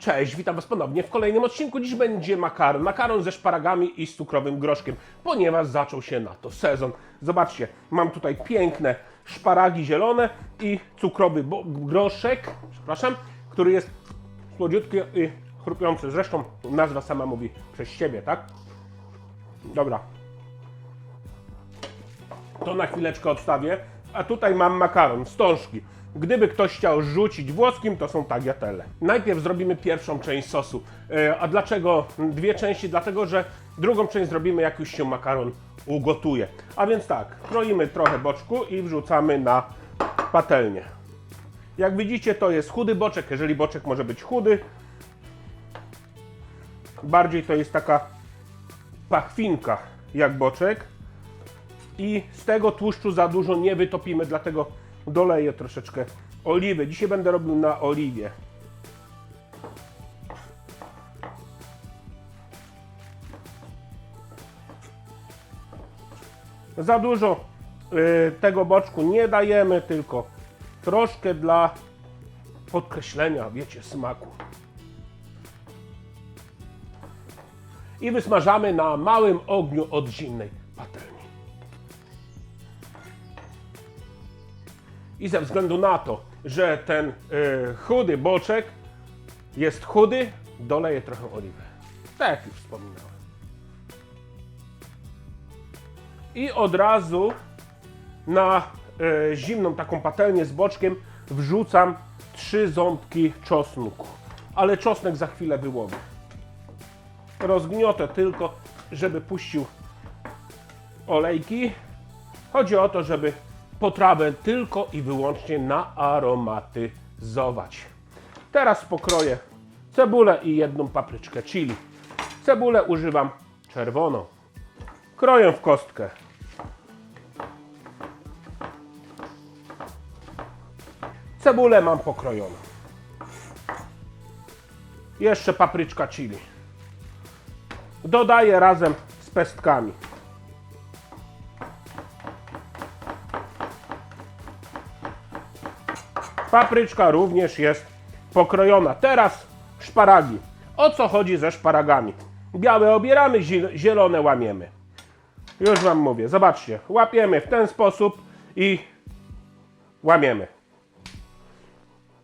Cześć, witam Was ponownie w kolejnym odcinku. Dziś będzie makaron. Makaron ze szparagami i z cukrowym groszkiem, ponieważ zaczął się na to sezon. Zobaczcie, mam tutaj piękne szparagi zielone i cukrowy groszek, przepraszam, który jest słodziutki i chrupiący. Zresztą nazwa sama mówi przez siebie, tak? Dobra. To na chwileczkę odstawię. A tutaj mam makaron, wstążki. Gdyby ktoś chciał rzucić włoskim, to są tagliatelle. Najpierw zrobimy pierwszą część sosu. E, A dlaczego dwie części? Dlatego, że drugą część zrobimy, jak już się makaron ugotuje. A więc tak, kroimy trochę boczku i wrzucamy na patelnię. Jak widzicie, to jest chudy boczek, jeżeli boczek może być chudy. Bardziej to jest taka pachwinka jak boczek i z tego tłuszczu za dużo nie wytopimy, dlatego doleję troszeczkę oliwy. Dzisiaj będę robił na oliwie. Za dużo y, tego boczku nie dajemy, tylko troszkę dla podkreślenia, wiecie, smaku. I wysmażamy na małym ogniu od zimnej I ze względu na to, że ten y, chudy boczek jest chudy, doleję trochę oliwy. Tak jak już wspominałem. I od razu na y, zimną taką patelnię z boczkiem wrzucam trzy ząbki czosnku. Ale czosnek za chwilę wyłowię. Rozgniotę tylko, żeby puścił olejki. Chodzi o to, żeby potrawę tylko i wyłącznie naaromatyzować. Teraz pokroję cebulę i jedną papryczkę chili. Cebulę używam czerwoną. Kroję w kostkę. Cebulę mam pokrojoną. Jeszcze papryczka chili. Dodaję razem z pestkami. Papryczka również jest pokrojona. Teraz szparagi. O co chodzi ze szparagami? Białe obieramy, zi- zielone łamiemy. Już Wam mówię. Zobaczcie. Łapiemy w ten sposób i łamiemy.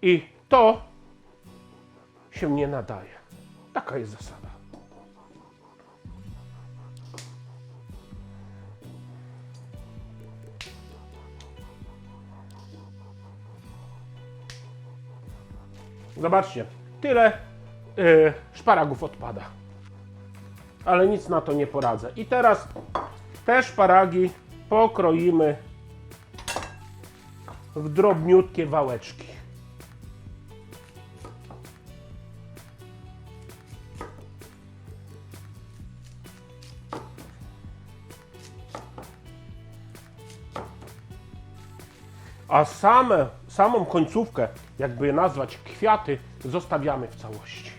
I to się nie nadaje. Taka jest zasada. Zobaczcie, tyle yy, szparagów odpada. Ale nic na to nie poradzę. I teraz te szparagi pokroimy w drobniutkie wałeczki. A same, samą końcówkę, jakby je nazwać kwiaty, zostawiamy w całości.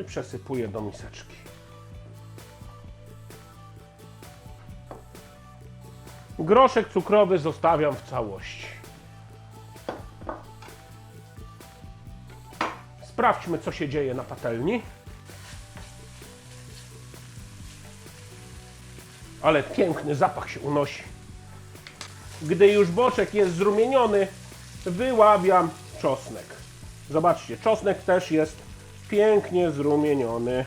I przesypuję do miseczki. Groszek cukrowy zostawiam w całości. Sprawdźmy, co się dzieje na patelni. Ale piękny zapach się unosi. Gdy już boczek jest zrumieniony, wyławiam czosnek. Zobaczcie, czosnek też jest pięknie zrumieniony.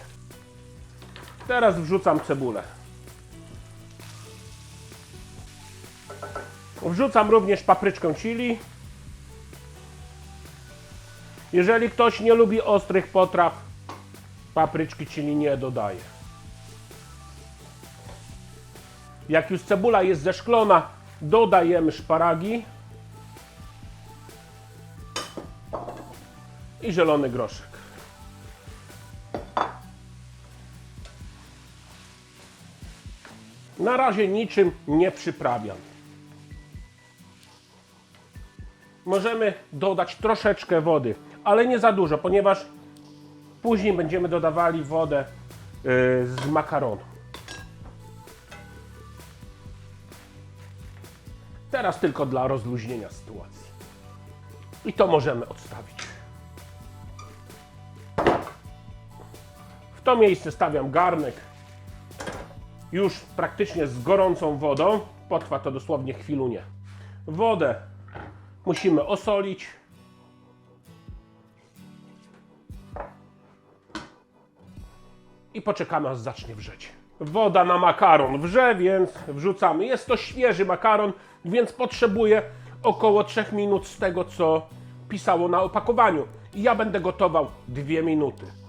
Teraz wrzucam cebulę. Wrzucam również papryczkę chili. Jeżeli ktoś nie lubi ostrych potraw, papryczki chili nie dodaje. Jak już cebula jest zeszklona, dodajemy szparagi i zielony groszek. Na razie niczym nie przyprawiam. Możemy dodać troszeczkę wody, ale nie za dużo, ponieważ później będziemy dodawali wodę yy, z makaronu. Teraz tylko dla rozluźnienia sytuacji. I to możemy odstawić. To miejsce stawiam garnek już praktycznie z gorącą wodą. Potrwa to dosłownie chwilunię. Wodę musimy osolić. I poczekamy aż zacznie wrzeć. Woda na makaron wrze, więc wrzucamy. Jest to świeży makaron, więc potrzebuje około 3 minut z tego, co pisało na opakowaniu. I ja będę gotował 2 minuty.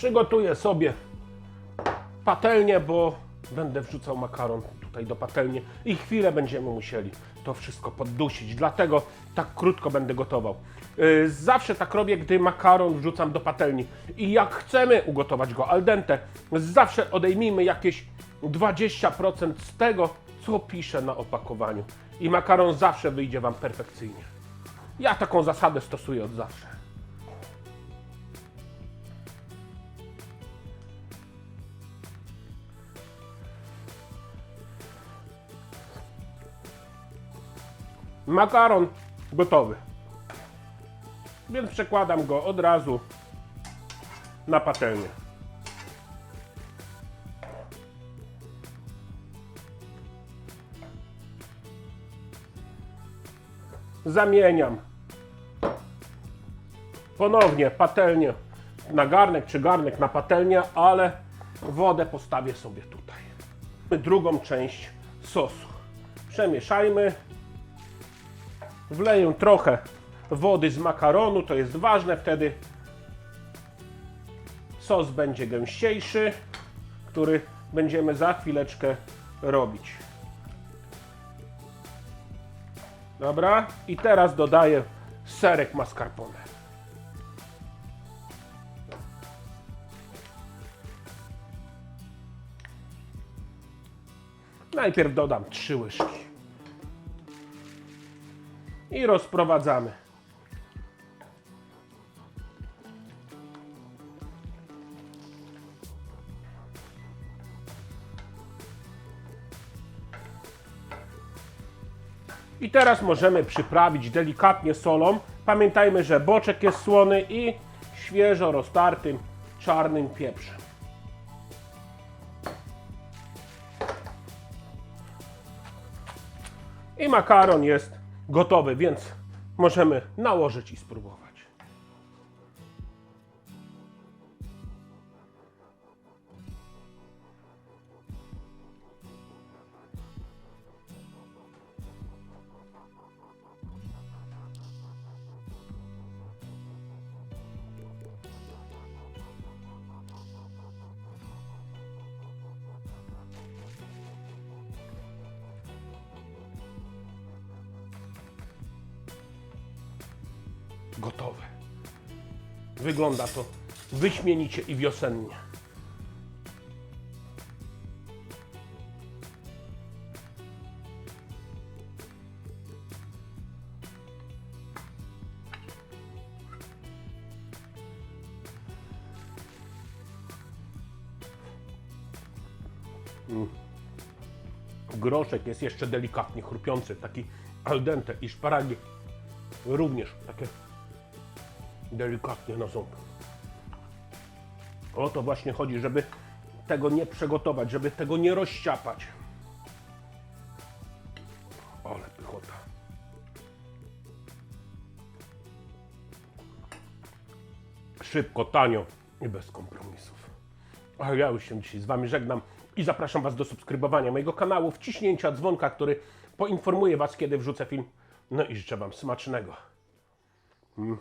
Przygotuję sobie patelnię, bo będę wrzucał makaron tutaj do patelni i chwilę będziemy musieli to wszystko poddusić. Dlatego tak krótko będę gotował. Yy, Zawsze tak robię, gdy makaron wrzucam do patelni. I jak chcemy ugotować go al dente, zawsze odejmijmy jakieś 20% z tego, co pisze na opakowaniu. I makaron zawsze wyjdzie Wam perfekcyjnie. Ja taką zasadę stosuję od zawsze. Makaron gotowy. Więc przekładam go od razu na patelnię. Zamieniam ponownie patelnię na garnek, czy garnek na patelnię, ale wodę postawię sobie tutaj. Drugą część sosu. Przemieszajmy. Wleję trochę wody z makaronu, to jest ważne, wtedy sos będzie gęściejszy, który będziemy za chwileczkę robić. Dobra, i teraz dodaję serek mascarpone. Najpierw dodam 3 łyżki. I rozprowadzamy. I teraz możemy przyprawić delikatnie solą. Pamiętajmy, że boczek jest słony i świeżo roztartym czarnym pieprzem. I makaron jest gotowy, więc możemy nałożyć i spróbować. Gotowe. Wygląda to wyśmienicie i wiosennie. Groszek jest jeszcze delikatnie chrupiący, taki al dente i szparagi również takie delikatnie na ząb. O to właśnie chodzi, żeby tego nie przygotować, żeby tego nie rozciapać. Ale pychota. Szybko, tanio i bez kompromisów. A ja już się dzisiaj z Wami żegnam i zapraszam Was do subskrybowania mojego kanału, wciśnięcia dzwonka, który poinformuje Was, kiedy wrzucę film. No i życzę Wam smacznego. Mm.